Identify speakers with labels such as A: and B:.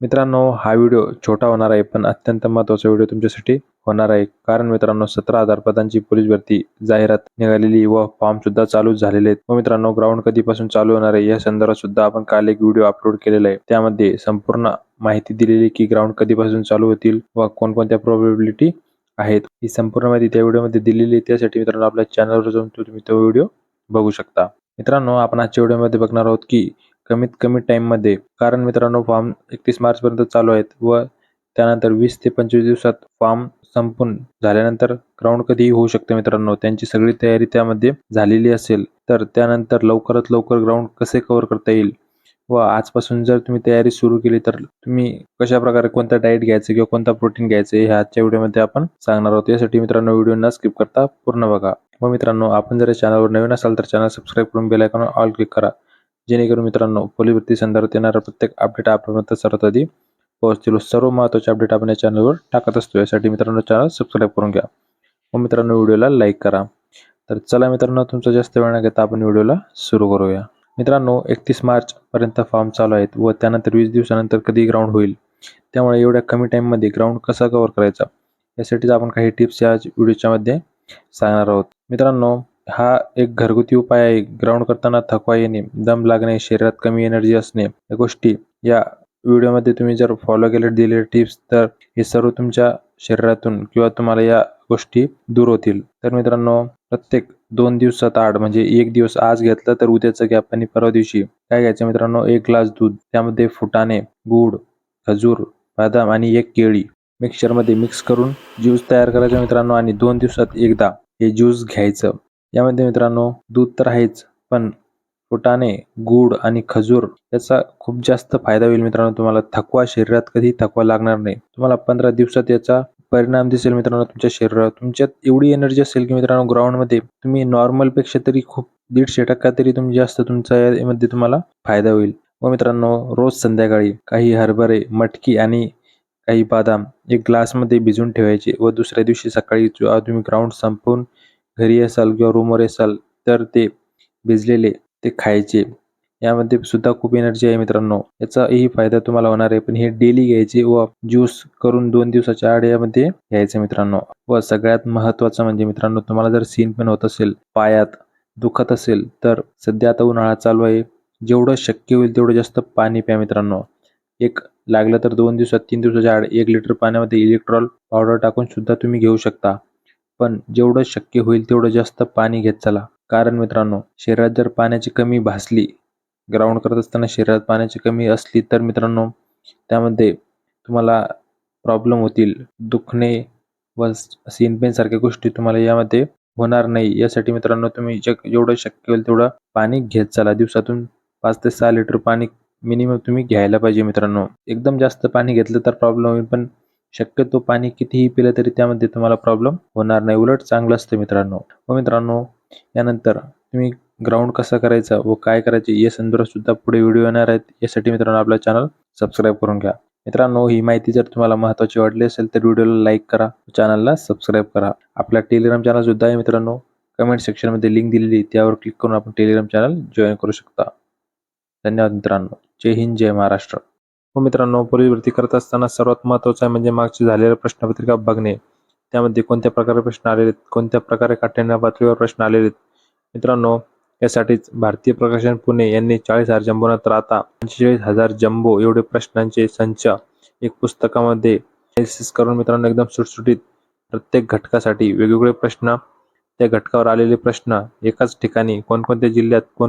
A: मित्रांनो हा व्हिडिओ छोटा होणार आहे पण अत्यंत महत्त्वाचा व्हिडिओ तुमच्यासाठी होणार आहे. कारण मित्रांनो सतरा हजार पदांची पोलीस भरती जाहिरात निघालेली व फॉर्म सुद्धा चालू झालेले आहेत. व मित्रांनो ग्राउंड कधीपासून चालू होणार आहे या संदर्भात सुद्धा आपण काल एक व्हिडिओ अपलोड केलेला आहे. त्यामध्ये संपूर्ण माहिती दिलेली की ग्राउंड कधीपासून चालू होतील व कोणकोणत्या प्रोबेबिलिटी आहेत ही संपूर्ण माहिती त्या व्हिडिओमध्ये दिलेली आहे. त्यासाठी मित्रांनो आपल्या चॅनलवर जाऊन तुम्ही तो व्हिडिओ बघू शकता. मित्रांनो आपण आजच्या व्हिडिओमध्ये बघणार आहोत की कमीत कमी टाईममध्ये. कारण मित्रांनो फॉर्म एकतीस मार्चपर्यंत चालू आहेत व त्यानंतर वीस ते पंचवीस दिवसात फॉर्म संपून झाल्यानंतर ग्राउंड कधीही होऊ शकते मित्रांनो. त्यांची सगळी तयारी त्यामध्ये झालेली असेल तर त्यानंतर लवकरात लवकर ग्राउंड कसे कव्हर करता येईल? व आजपासून जर तुम्ही तयारी सुरू केली तर तुम्ही कशा प्रकारे कोणता डाएट घ्यायचं किंवा कोणता प्रोटीन घ्यायचं हे आजच्या व्हिडिओमध्ये आपण सांगणार आहोत. यासाठी मित्रांनो व्हिडिओ न स्किप करता पूर्ण बघा. व मित्रांनो आपण जर चॅनलवर नवीन असाल तर चॅनल सबस्क्राईब करून बेल ऑल क्लिक करा. जेणेकरून मित्रांनो पोलीसभरती संदर्भात येणारा प्रत्येक अपडेट आपल्यापर्यंत सर्वात आधी पोहोचतील. सर्व महत्त्वाचे अपडेट आपण या चॅनलवर टाकत असतो. यासाठी मित्रांनो चॅनल सबस्क्राईब करून घ्या. व मित्रांनो व्हिडिओला लाईक करा. तर चला मित्रांनो तुमचा जास्त वेळ न घेता आपण व्हिडिओला सुरू करूया. मित्रांनो एकतीस मार्च पर्यंत फॉर्म चालू आहेत व त्यानंतर वीस दिवसानंतर कधी ग्राउंड होईल? त्यामुळे एवढ्या कमी टाईममध्ये ग्राउंड कसा कव्हर करायचा? यासाठीच आपण काही टिप्स या व्हिडिओच्या मध्ये सांगणार आहोत. मित्रांनो हा एक घरगुती उपाय आहे. ग्राउंड करताना थकवा येणे दम लागणे शरीरात कमी एनर्जी असणे या गोष्टी या व्हिडिओमध्ये तुम्ही जर फॉलो केले दिलेले टिप्स तर हे सर्व तुमच्या शरीरातून किंवा तुम्हाला या गोष्टी दूर होतील. तर मित्रांनो प्रत्येक दोन दिवसात आड म्हणजे एक दिवस आज घेतला तर उद्याचा गॅप आणि परवा दिवशी. काय घ्यायचं मित्रांनो? एक ग्लास दूध त्यामध्ये फुटाणे गूळ खजूर बदाम आणि एक केळी. मिक्सरमध्ये मिक्स करून ज्यूस तयार करायचा मित्रांनो आणि दोन दिवसात एकदा हे ज्यूस घ्यायचं. यामध्ये मित्रांनो दूध तर आहेच पण फुटाणे गूळ आणि खजूर याचा खूप जास्त फायदा होईल मित्रांनो तुम्हाला. थकवा शरीरात कधी थकवा लागणार नाही. तुम्हाला पंधरा दिवसात याचा परिणाम दिसेल मित्रांनो तुमच्या शरीरावर. तुमच्यात एवढी एनर्जी असेल की मित्रांनो ग्राउंडमध्ये तुम्ही नॉर्मलपेक्षा तरी खूप दीडशे टक्का तरी तुम्ही जास्त तुमचा यामध्ये तुम्हाला फायदा होईल. व मित्रांनो रोज संध्याकाळी काही हरभरे मटकी आणि काही बदाम एक ग्लासमध्ये भिजून ठेवायचे व दुसऱ्या दिवशी सकाळी तुम्ही ग्राउंड संपवून घरी असाल किंवा रूमवर असाल तर ते भिजलेले ते खायचे. यामध्ये सुद्धा खूप एनर्जी आहे मित्रांनो. याचाही फायदा तुम्हाला होणार आहे पण हे डेली घ्यायचे व ज्यूस करून दोन दिवसाच्या आड यामध्ये घ्यायचे मित्रांनो. व सगळ्यात महत्वाचं म्हणजे मित्रांनो तुम्हाला जर सीन पण होत असेल पायात दुखत असेल तर सध्या आता उन्हाळा चालू आहे. जेवढं शक्य होईल तेवढं जास्त पाणी प्या मित्रांनो. एक लागलं तर दोन दिवसात तीन दिवसाच्या आड एक लिटर पाण्यामध्ये इलेक्ट्रॉल पावडर टाकून सुद्धा तुम्ही घेऊ शकता. पण जेवढं शक्य होईल तेवढं जास्त पाणी घेत चला. कारण मित्रांनो शरीरात जर पाण्याची कमी भासली ग्राउंड करत असताना शरीरात पाण्याची कमी असली तर मित्रांनो त्यामध्ये तुम्हाला प्रॉब्लेम होतील. दुखणे व सीन पेन सारख्या गोष्टी तुम्हाला यामध्ये होणार नाही. यासाठी मित्रांनो तुम्ही जग जेवढं शक्य होईल तेवढं पाणी घेत चला. दिवसातून पाच ते सहा लिटर पाणी मिनिमम तुम्ही घ्यायला पाहिजे मित्रांनो. एकदम जास्त पाणी घेतलं तर प्रॉब्लेम होईल पण शक्यतो पाणी कितीही पिलं तरी त्यामध्ये तुम्हाला प्रॉब्लेम होणार नाही. उलट चांगलं असतं मित्रांनो. व मित्रांनो यानंतर तुम्ही ग्राउंड कसा करायचा व काय करायचे या संदर्भात सुद्धा पुढे व्हिडिओ येणार आहेत. यासाठी मित्रांनो आपला चॅनल सबस्क्राईब करून घ्या. मित्रांनो ही माहिती जर तुम्हाला महत्त्वाची वाटली असेल तर व्हिडिओला लाईक करा. चॅनलला सबस्क्राईब करा. आपला टेलिग्राम चॅनल सुद्धा आहे मित्रांनो. कमेंट सेक्शनमध्ये लिंक दिलेली त्यावर क्लिक करून आपण टेलिग्राम चॅनल जॉईन करू शकता. धन्यवाद मित्रांनो. जय हिंद जय महाराष्ट्र. हो मित्रांनो पोलीस भरती करत असताना सर्वात महत्त्वाचं आहे म्हणजे मागची झालेल्या प्रश्नपत्रिका बघणे. त्यामध्ये कोणत्या प्रकारे प्रश्न आलेले आहेत? कोणत्या प्रकारे काठ्याण्या पातळीवर प्रश्न आलेले आहेत? मित्रांनो यासाठीच भारतीय प्रकाशन पुणे यांनी चाळीस हजार जम्बो नंतर आता पंचेचाळीस हजार जम्बो एवढे प्रश्नांचे संच एक पुस्तकामध्ये करून मित्रांनो एकदम सुटसुटीत प्रत्येक घटकासाठी वेगवेगळे प्रश्न त्या घटकावर आलेले प्रश्न एकाच ठिकाणी कोणकोणत्या जिल्ह्यात कोण